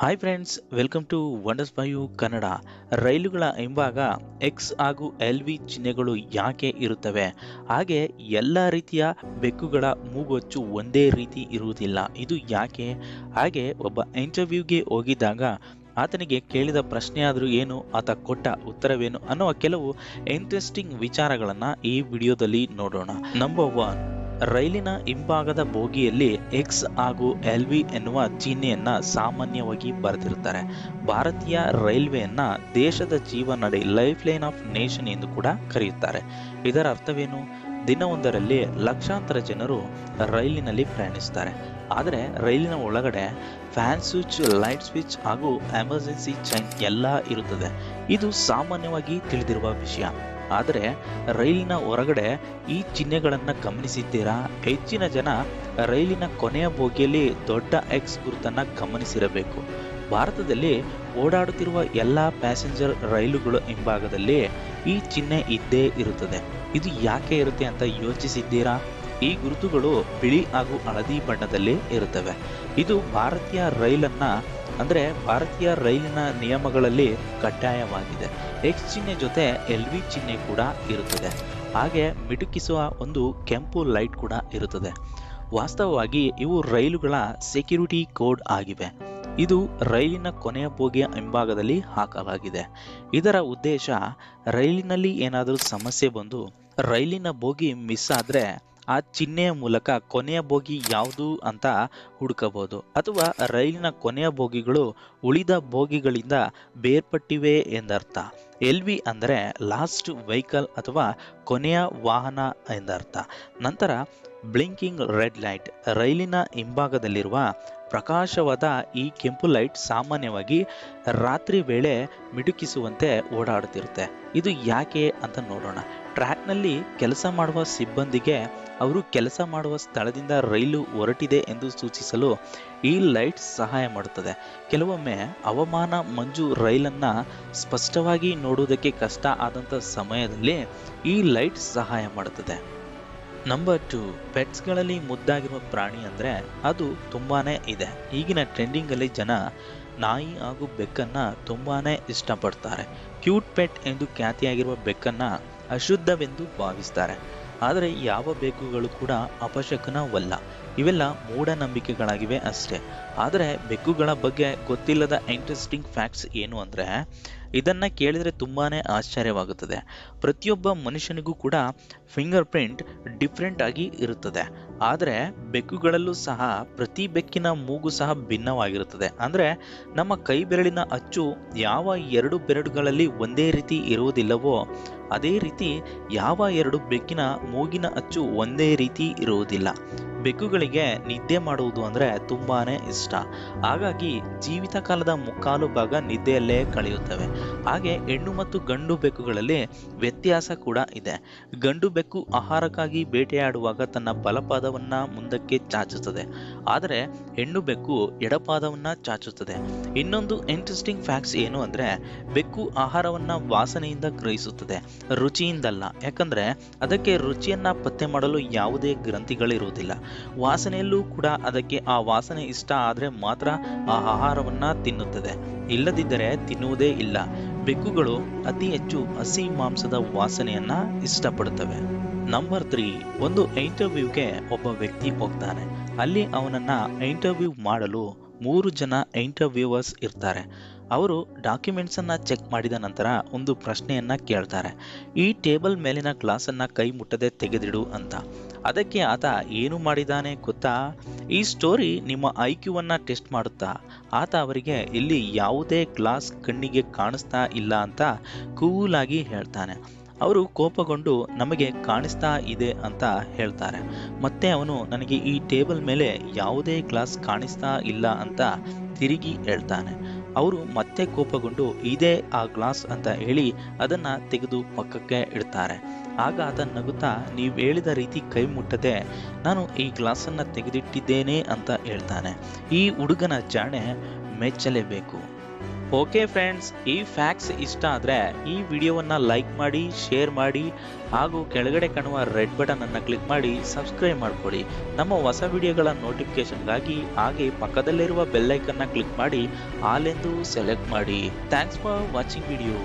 Hi friends welcome to wonders boy Kannada ರೈಲುಗಳ ಹಿಂಭಾಗ X ಹಾಗೂ ಎಲ್ ವಿ ಚಿಹ್ನೆಗಳು ಯಾಕೆ ಇರುತ್ತವೆ? ಹಾಗೆ ಎಲ್ಲ ರೀತಿಯ ಬೆಕ್ಕುಗಳ ಮೂಗೊಚ್ಚು ಒಂದೇ ರೀತಿ ಇರುವುದಿಲ್ಲ. ಇದು ಯಾಕೆ? ಹಾಗೆ ಒಬ್ಬ ಇಂಟರ್ವ್ಯೂಗೆ ಹೋಗಿದ್ದಾಗ ಆತನಿಗೆ ಕೇಳಿದ ಪ್ರಶ್ನೆಯಾದರೂ ಏನು? ಆತ ಕೊಟ್ಟ ಉತ್ತರವೇನು? ಅನ್ನುವ ಕೆಲವು ಇಂಟ್ರೆಸ್ಟಿಂಗ್ ವಿಚಾರಗಳನ್ನು ಈ ವಿಡಿಯೋದಲ್ಲಿ ನೋಡೋಣ. ನಂಬರ್ ಒನ್ ರೈಲಿನ ಹಿಂಭಾಗದ ಬೋಗಿಯಲ್ಲಿ ಎಕ್ಸ್ ಹಾಗೂ ಎಲ್ ವಿ ಎನ್ನುವ ಚಿಹ್ನೆಯನ್ನು ಸಾಮಾನ್ಯವಾಗಿ ಬರೆದಿರುತ್ತಾರೆ. ಭಾರತೀಯ ರೈಲ್ವೆಯನ್ನು ದೇಶದ ಜೀವನಡಿ ಲೈಫ್ ಲೈನ್ ಆಫ್ ನೇಷನ್ ಎಂದು ಕೂಡ ಕರೆಯುತ್ತಾರೆ. ಇದರ ಅರ್ಥವೇನು? ದಿನವೊಂದರಲ್ಲಿ ಲಕ್ಷಾಂತರ ಜನರು ರೈಲಿನಲ್ಲಿ ಪ್ರಯಾಣಿಸ್ತಾರೆ ಆದರೆ ರೈಲಿನ ಒಳಗಡೆ ಫ್ಯಾನ್ ಸ್ವಿಚ್ ಲೈಟ್ ಸ್ವಿಚ್ ಹಾಗೂ ಎಮರ್ಜೆನ್ಸಿ ಚೈನ್ ಎಲ್ಲ ಇರುತ್ತದೆ. ಇದು ಸಾಮಾನ್ಯವಾಗಿ ತಿಳಿದಿರುವ ವಿಷಯ. ಆದರೆ ರೈಲಿನ ಹೊರಗಡೆ ಈ ಚಿಹ್ನೆಗಳನ್ನು ಗಮನಿಸಿದ್ದೀರಾ? ಹೆಚ್ಚಿನ ಜನ ರೈಲಿನ ಕೊನೆಯ ಬೋಗಿಯಲ್ಲಿ ದೊಡ್ಡ ಎಕ್ಸ್ ಗುರುತನ್ನು ಗಮನಿಸಿರಬೇಕು. ಭಾರತದಲ್ಲಿ ಓಡಾಡುತ್ತಿರುವ ಎಲ್ಲ ಪ್ಯಾಸೆಂಜರ್ ರೈಲುಗಳ ಹಿಂಭಾಗದಲ್ಲಿ ಈ ಚಿಹ್ನೆ ಇದ್ದೇ ಇರುತ್ತದೆ. ಇದು ಯಾಕೆ ಇರುತ್ತೆ ಅಂತ ಯೋಚಿಸಿದ್ದೀರಾ? ಈ ಗುರುತುಗಳು ಬಿಳಿ ಹಾಗೂ ಹಳದಿ ಬಣ್ಣದಲ್ಲಿ ಇರುತ್ತವೆ. ಇದು ಭಾರತೀಯ ರೈಲನ್ನ ಅಂದರೆ ಭಾರತೀಯ ರೈಲಿನ ನಿಯಮಗಳಲ್ಲಿ ಕಡ್ಡಾಯವಾಗಿದೆ. ಎಕ್ಸ್ ಚಿಹ್ನೆ ಜೊತೆ ಎಲ್ ವಿ ಚಿಹ್ನೆ ಕೂಡ ಇರುತ್ತದೆ. ಹಾಗೆ ಮಿಟುಕಿಸುವ ಒಂದು ಕೆಂಪು ಲೈಟ್ ಕೂಡ ಇರುತ್ತದೆ. ವಾಸ್ತವವಾಗಿ ಇವು ರೈಲುಗಳ ಸೆಕ್ಯೂರಿಟಿ ಕೋಡ್ ಆಗಿವೆ. ಇದು ರೈಲಿನ ಕೊನೆಯ ಬೋಗಿಯ ಹಿಂಭಾಗದಲ್ಲಿ ಹಾಕಲಾಗಿದೆ ಇದರ ಉದ್ದೇಶ ರೈಲಿನಲ್ಲಿ ಏನಾದರೂ ಸಮಸ್ಯೆ ಬಂದು ರೈಲಿನ ಬೋಗಿ ಮಿಸ್ ಆದರೆ ಆ ಚಿಹ್ನೆಯ ಮೂಲಕ ಕೊನೆಯ ಬೋಗಿ ಯಾವುದು ಅಂತ ಹುಡುಕಬಹುದು. ಅಥವಾ ರೈಲಿನ ಕೊನೆಯ ಬೋಗಿಗಳು ಉಳಿದ ಬೋಗಿಗಳಿಂದ ಬೇರ್ಪಟ್ಟಿವೆ ಎಂದರ್ಥ. ಎಲ್ ವಿ ಅಂದರೆ ಲಾಸ್ಟ್ ವೆಹಿಕಲ್ ಅಥವಾ ಕೊನೆಯ ವಾಹನ ಎಂದರ್ಥ. ನಂತರ ಬ್ಲಿಂಕಿಂಗ್ ರೆಡ್ ಲೈಟ್, ರೈಲಿನ ಹಿಂಭಾಗದಲ್ಲಿರುವ ಪ್ರಕಾಶವಾದ ಈ ಕೆಂಪು ಲೈಟ್ ಸಾಮಾನ್ಯವಾಗಿ ರಾತ್ರಿ ವೇಳೆ ಮಿಡುಕಿಸುವಂತೆ ಓಡಾಡುತ್ತಿರುತ್ತೆ. ಇದು ಯಾಕೆ ಅಂತ ನೋಡೋಣ. ಟ್ರ್ಯಾಕ್ನಲ್ಲಿ ಕೆಲಸ ಮಾಡುವ ಸಿಬ್ಬಂದಿಗೆ ಅವರು ಕೆಲಸ ಮಾಡುವ ಸ್ಥಳದಿಂದ ರೈಲು ಹೊರಟಿದೆ ಎಂದು ಸೂಚಿಸಲು ಈ ಲೈಟ್ ಸಹಾಯ ಮಾಡುತ್ತದೆ. ಕೆಲವೊಮ್ಮೆ ಹವಾಮಾನ ಮಂಜು ರೈಲನ್ನು ಸ್ಪಷ್ಟವಾಗಿ ನೋಡುವುದಕ್ಕೆ ಕಷ್ಟ ಆದಂಥ ಸಮಯದಲ್ಲಿ ಈ ಲೈಟ್ ಸಹಾಯ ಮಾಡುತ್ತದೆ. ನಂಬರ್ ಟು, ಪೆಟ್ಸ್ಗಳಲ್ಲಿ ಮುದ್ದಾಗಿರುವ ಪ್ರಾಣಿ ಅಂದರೆ ಅದು ತುಂಬಾ ಇದೆ. ಈಗಿನ ಟ್ರೆಂಡಿಂಗಲ್ಲಿ ಜನ ನಾಯಿ ಹಾಗೂ ಬೆಕ್ಕನ್ನು ತುಂಬಾ ಇಷ್ಟಪಡ್ತಾರೆ. ಕ್ಯೂಟ್ ಪೆಟ್ ಎಂದು ಖ್ಯಾತಿಯಾಗಿರುವ ಬೆಕ್ಕನ್ನು ಅಶುದ್ಧವೆಂದು ಭಾವಿಸ್ತಾರೆ. ಆದರೆ ಯಾವ ಬೆಕ್ಕುಗಳು ಕೂಡ ಅಪಶಕನವಲ್ಲ. ಇವೆಲ್ಲ ಮೂಢನಂಬಿಕೆಗಳಾಗಿವೆ ಅಷ್ಟೇ. ಆದರೆ ಬೆಕ್ಕುಗಳ ಬಗ್ಗೆ ಗೊತ್ತಿಲ್ಲದ ಇಂಟ್ರೆಸ್ಟಿಂಗ್ ಫ್ಯಾಕ್ಟ್ಸ್ ಏನು ಅಂದರೆ ಇದನ್ನ ಕೇಳಿದರೆ ತುಂಬಾನೇ ಆಶ್ಚರ್ಯವಾಗುತ್ತದೆ. ಪ್ರತಿಯೊಬ್ಬ ಮನುಷ್ಯನಿಗೂ ಕೂಡ ಫಿಂಗರ್ ಪ್ರಿಂಟ್ ಡಿಫ್ರೆಂಟ್ ಆಗಿ ಇರುತ್ತದೆ. ಆದರೆ ಬೆಕ್ಕುಗಳಲ್ಲೂ ಸಹ ಪ್ರತಿ ಬೆಕ್ಕಿನ ಮೂಗು ಸಹ ಭಿನ್ನವಾಗಿರುತ್ತದೆ. ಅಂದರೆ ನಮ್ಮ ಕೈ ಬೆರಳಿನ ಅಚ್ಚು ಯಾವ ಎರಡು ಬೆರಳುಗಳಲ್ಲಿ ಒಂದೇ ರೀತಿ ಇರುವುದಿಲ್ಲವೋ, ಅದೇ ರೀತಿ ಯಾವ ಎರಡು ಬೆಕ್ಕಿನ ಮೂಗಿನ ಅಚ್ಚು ಒಂದೇ ರೀತಿ ಇರುವುದಿಲ್ಲ. ಬೆಕ್ಕುಗಳಿಗೆ ನಿದ್ದೆ ಮಾಡುವುದು ಅಂದರೆ ತುಂಬಾ ಇಷ್ಟ. ಹಾಗಾಗಿ ಜೀವಿತ ಕಾಲದ ಮುಕ್ಕಾಲು ಭಾಗ ನಿದ್ದೆಯಲ್ಲೇ ಕಳೆಯುತ್ತವೆ. ಹಾಗೆ ಹೆಣ್ಣು ಮತ್ತು ಗಂಡು ಬೆಕ್ಕುಗಳಲ್ಲಿ ವ್ಯತ್ಯಾಸ ಕೂಡ ಇದೆ. ಗಂಡು ಬೆಕ್ಕು ಆಹಾರಕ್ಕಾಗಿ ಬೇಟೆಯಾಡುವಾಗ ತನ್ನ ಬಲಪಾದವನ್ನು ಮುಂದಕ್ಕೆ ಚಾಚುತ್ತದೆ. ಆದರೆ ಹೆಣ್ಣು ಬೆಕ್ಕು ಎಡಪಾದವನ್ನು ಚಾಚುತ್ತದೆ. ಇನ್ನೊಂದು ಇಂಟ್ರೆಸ್ಟಿಂಗ್ ಫ್ಯಾಕ್ಟ್ಸ್ ಏನು ಅಂದರೆ ಬೆಕ್ಕು ಆಹಾರವನ್ನು ವಾಸನೆಯಿಂದ ಗ್ರಹಿಸುತ್ತದೆ. ರುಚಿಯಿಂದಲ್ಲ. ಯಾಕಂದರೆ ಅದಕ್ಕೆ ರುಚಿಯನ್ನು ಪತ್ತೆ ಮಾಡಲು ಯಾವುದೇ ಗ್ರಂಥಿಗಳಿರುವುದಿಲ್ಲ. ವಾಸನೆಯಲ್ಲೂ ಕೂಡ ಅದಕ್ಕೆ ಆ ವಾಸನೆ ಇಷ್ಟ ಆದರೆ ಮಾತ್ರ ಆ ಆಹಾರವನ್ನ ತಿನ್ನುತ್ತದೆ. ಇಲ್ಲದಿದ್ದರೆ ತಿನ್ನುವುದೇ ಇಲ್ಲ. ಬೆಕ್ಕುಗಳು ಅತಿ ಹೆಚ್ಚು ಹಸಿ ಮಾಂಸದ ವಾಸನೆಯನ್ನ ಇಷ್ಟಪಡುತ್ತವೆ. ನಂಬರ್ ತ್ರೀ ಒಂದು ಇಂಟರ್ವ್ಯೂಗೆ ಒಬ್ಬ ವ್ಯಕ್ತಿ ಹೋಗ್ತಾನೆ. ಅಲ್ಲಿ ಅವನನ್ನ ಇಂಟರ್ವ್ಯೂ ಮಾಡಲು ಮೂರು ಜನ ಇಂಟರ್ವ್ಯೂವರ್ಸ್ ಇರ್ತಾರೆ. ಅವರು ಡಾಕ್ಯುಮೆಂಟ್ಸನ್ನು ಚೆಕ್ ಮಾಡಿದ ನಂತರ ಒಂದು ಪ್ರಶ್ನೆಯನ್ನು ಕೇಳ್ತಾರೆ. ಈ ಟೇಬಲ್ ಮೇಲಿನ ಗ್ಲಾಸನ್ನು ಕೈ ಮುಟ್ಟದೆ ತೆಗೆದಿಡು ಅಂತ. ಅದಕ್ಕೆ ಆತ ಏನು ಮಾಡಿದಾನೆ ಗೊತ್ತಾ? ಈ ಸ್ಟೋರಿ ನಿಮ್ಮ ಐ ಟೆಸ್ಟ್ ಮಾಡುತ್ತಾ? ಆತ ಅವರಿಗೆ ಇಲ್ಲಿ ಯಾವುದೇ ಗ್ಲಾಸ್ ಕಣ್ಣಿಗೆ ಕಾಣಿಸ್ತಾ ಇಲ್ಲ ಅಂತ ಕೂಲಾಗಿ ಹೇಳ್ತಾನೆ. ಅವರು ಕೋಪಗೊಂಡು ನಮಗೆ ಕಾಣಿಸ್ತಾ ಇದೆ ಅಂತ ಹೇಳ್ತಾರೆ. ಮತ್ತೆ ಅವನು ನನಗೆ ಈ ಟೇಬಲ್ ಮೇಲೆ ಯಾವುದೇ ಗ್ಲಾಸ್ ಕಾಣಿಸ್ತಾ ಇಲ್ಲ ಅಂತ ತಿರುಗಿ ಹೇಳ್ತಾನೆ. ಅವರು ಮತ್ತೆ ಕೋಪಗೊಂಡು, ಇದೇ ಆ ಗ್ಲಾಸ್ ಅಂತ ಹೇಳಿ ಅದನ್ನು ತೆಗೆದು ಪಕ್ಕಕ್ಕೆ ಇಡ್ತಾರೆ. ಆಗ ಆತ ನಗುತ್ತಾ, ನೀವು ಹೇಳಿದ ರೀತಿ ಕೈ ಮುಟ್ಟದೆ, ನಾನು ಈ ಗ್ಲಾಸನ್ನು ತೆಗೆದಿಟ್ಟಿದ್ದೇನೆ ಅಂತ ಹೇಳ್ತಾನೆ. ಈ ಹುಡುಗನ ಜಾಣೆ ಮೆಚ್ಚಲೇಬೇಕು. ಓಕೆ ಫ್ರೆಂಡ್ಸ್ ಈ ಫ್ಯಾಕ್ಟ್ಸ್ ಇಷ್ಟ ಆದರೆ ಈ ವಿಡಿಯೋವನ್ನು ಲೈಕ್ ಮಾಡಿ ಶೇರ್ ಮಾಡಿ, ಹಾಗೂ ಕೆಳಗಡೆ ಕಾಣುವ ರೆಡ್ ಬಟನ್ ಅನ್ನು ಕ್ಲಿಕ್ ಮಾಡಿ ಸಬ್ಸ್ಕ್ರೈಬ್ ಮಾಡಿಕೊಡಿ. ನಮ್ಮ ಹೊಸ ವಿಡಿಯೋಗಳ ನೋಟಿಫಿಕೇಶನ್ಗಾಗಿ ಹಾಗೆ ಪಕ್ಕದಲ್ಲಿರುವ ಬೆಲ್ಲೈಕನ್ನು ಕ್ಲಿಕ್ ಮಾಡಿ ಆಲ್ ಎಂದು ಸೆಲೆಕ್ಟ್ ಮಾಡಿ. Thanks for watching video